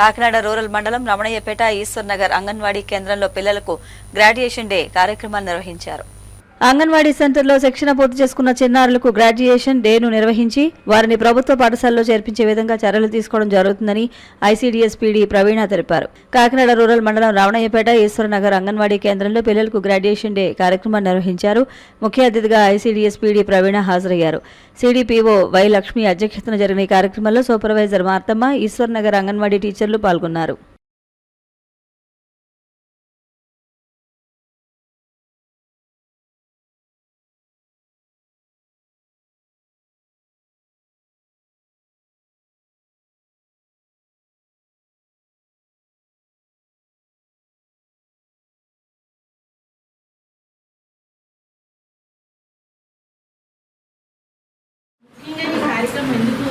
Kakinada rural మండలం రమణయ్యపేట ఈశ్వర్ నగర్ అంగన్వాడీ కేంద్రంలో పిల్లలకు గ్రాడ్యుయేషన్ డే కార్యక్రమాలు నిర్వహించారు. అంగన్వాడీ సెంటర్లో శిక్షణ పూర్తి చేసుకున్న చిన్నారులకు గ్రాడ్యుయేషన్ డేను నిర్వహించి వారిని ప్రభుత్వ పాఠశాలలో చేర్పించే విధంగా చర్యలు తీసుకోవడం జరుగుతుందని ఐసీడీఎస్ పీడీ ప్రవీణ తెలిపారు. కాకినాడ రూరల్ మండలం రావణయ్యపేట ఈశ్వరనగర్ అంగన్వాడీ కేంద్రంలో పిల్లలకు గ్రాడ్యుయేషన్ డే కార్యక్రమాన్ని నిర్వహించారు. ముఖ్య అతిథిగా ఐసీడీఎస్ పీడీ ప్రవీణ హాజరయ్యారు. సిడిపిఓ వై లక్ష్మి అధ్యక్షతన జరిగిన ఈ కార్యక్రమంలో సూపర్వైజర్ మార్తమ్మ ఈశ్వర్ నగర్ అంగన్వాడీ టీచర్లు పాల్గొన్నారు. కార్యక్రమం ఎందుకు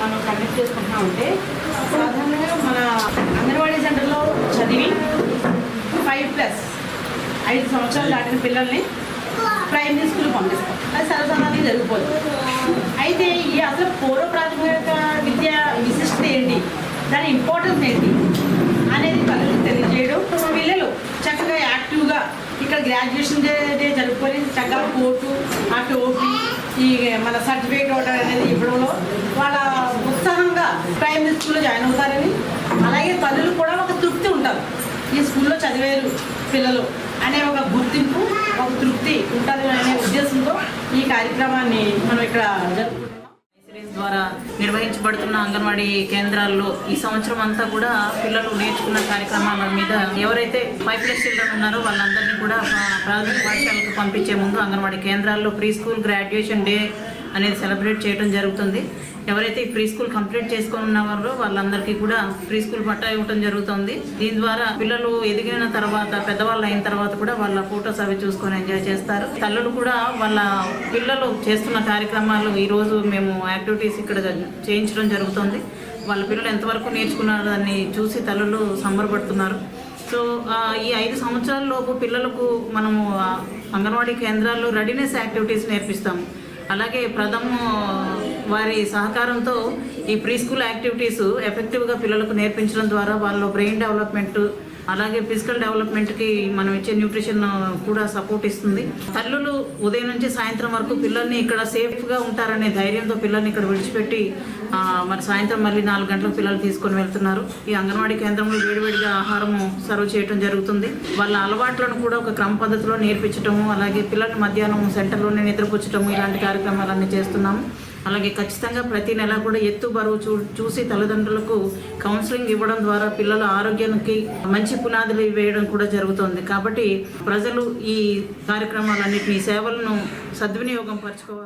మనం కండక్ట్ చేసుకుంటున్నాం అంటే సాధారణంగా మన అంగన్వాడీ సెంటర్లో చదివి ఫైవ్ ప్లస్ ఐదు సంవత్సరాలు దాటిన పిల్లల్ని ప్రైమరీ స్కూల్ పంపిస్తాం. అది సర్వసాధారణంగా జరిగిపోతుంది అయితే ఈ అసలు పూర్వ ప్రాథమిక విద్య విశిష్టత ఏంటి? దాని ఇంపార్టెన్స్ ఏంటి? అనేది పిల్లలకు తెలియజేయడం. పిల్లలు చక్కగా యాక్టివ్గా ఇక్కడ గ్రాడ్యుయేషన్ డే జరుపుకొని చక్కగా కోటు ఆ టోపీ ఈ మన సర్టిఫికేట్ ఒకటి అనేది ఇవ్వడంలో వాళ్ళ ఉత్సాహంగా ప్రైమరీ స్కూల్లో జాయిన్ అవుతారని. అలాగే తల్లులు కూడా ఒక తృప్తి ఉంటారు. ఈ స్కూల్లో చదివేరు పిల్లలు అనే ఒక గుర్తింపు ఒక తృప్తి ఉంటుంది అనే ఉద్దేశంతో ఈ కార్యక్రమాన్ని మనం ఇక్కడ జరుపుకుంటున్నాం. ద్వారా నిర్వహించబడుతున్న అంగన్వాడీ కేంద్రాల్లో ఈ సంవత్సరం అంతా కూడా పిల్లలు నేర్చుకున్న కార్యక్రమాల మీద ఎవరైతే ఫైవ్ ప్లస్ చిల్డ్రన్ ఉన్నారో వాళ్ళందరినీ కూడా ప్రాథమిక పాఠశాలకు పంపించే ముందు అంగన్వాడీ కేంద్రాల్లో ప్రీ స్కూల్ గ్రాడ్యుయేషన్ డే అనేది సెలబ్రేట్ చేయడం జరుగుతుంది. ఎవరైతే ప్రీ స్కూల్ కంప్లీట్ చేసుకుని ఉన్నవారో వాళ్ళందరికీ కూడా ప్రీ స్కూల్ పట్టా ఇవ్వడం జరుగుతుంది. దీని ద్వారా పిల్లలు ఎదిగిన తర్వాత పెద్దవాళ్ళు అయిన తర్వాత కూడా వాళ్ళ ఫొటోస్ అవి చూసుకొని ఎంజాయ్ చేస్తారు. తల్లులు కూడా వాళ్ళ పిల్లలు చేస్తున్న కార్యక్రమాలు ఈ రోజు మేము యాక్టివిటీస్ ఇక్కడ చేయించడం జరుగుతుంది. వాళ్ళ పిల్లలు ఎంతవరకు నేర్చుకున్నారు దాన్ని చూసి తల్లులు సంబరపడుతున్నారు. సో ఈ ఐదు సంవత్సరాల లోపు పిల్లలకు మనము అంగన్వాడీ కేంద్రాల్లో రెడీనెస్ యాక్టివిటీస్ నేర్పిస్తాము. అలాగే ప్రథమ వారి సహకారంతో ఈ ప్రీ స్కూల్ యాక్టివిటీస్ ఎఫెక్టివ్గా పిల్లలకు నేర్పించడం ద్వారా వాళ్ళ బ్రెయిన్ డెవలప్మెంట్ అలాగే ఫిజికల్ డెవలప్మెంట్కి మనం ఇచ్చే న్యూట్రిషన్ కూడా సపోర్ట్ ఇస్తుంది. తల్లులు ఉదయం నుంచి సాయంత్రం వరకు పిల్లల్ని ఇక్కడ సేఫ్గా ఉంటారనే ధైర్యంతో పిల్లల్ని ఇక్కడ విడిచిపెట్టి మరి సాయంత్రం మళ్ళీ నాలుగు గంటలకు పిల్లలు తీసుకొని వెళ్తున్నారు. ఈ అంగన్వాడీ కేంద్రంలో వేడివేడిగా ఆహారం సర్వ్ చేయడం జరుగుతుంది. వాళ్ళ అలవాట్లను కూడా ఒక క్రమ పద్ధతిలో నేర్పించటము అలాగే పిల్లల్ని మధ్యాహ్నం సెంటర్లోనే నిద్రపుచ్చటము ఇలాంటి కార్యక్రమాలన్నీ చేస్తున్నాము. అలాగే ఖచ్చితంగా ప్రతి నెల కూడా ఎత్తు బరువు చూ చూసి తల్లిదండ్రులకు కౌన్సిలింగ్ ఇవ్వడం ద్వారా పిల్లల ఆరోగ్యానికి మంచి పునాదులు వేయడం కూడా జరుగుతుంది. కాబట్టి ప్రజలు ఈ కార్యక్రమాలన్నింటినీ సేవలను సద్వినియోగం పరచుకోవాలి.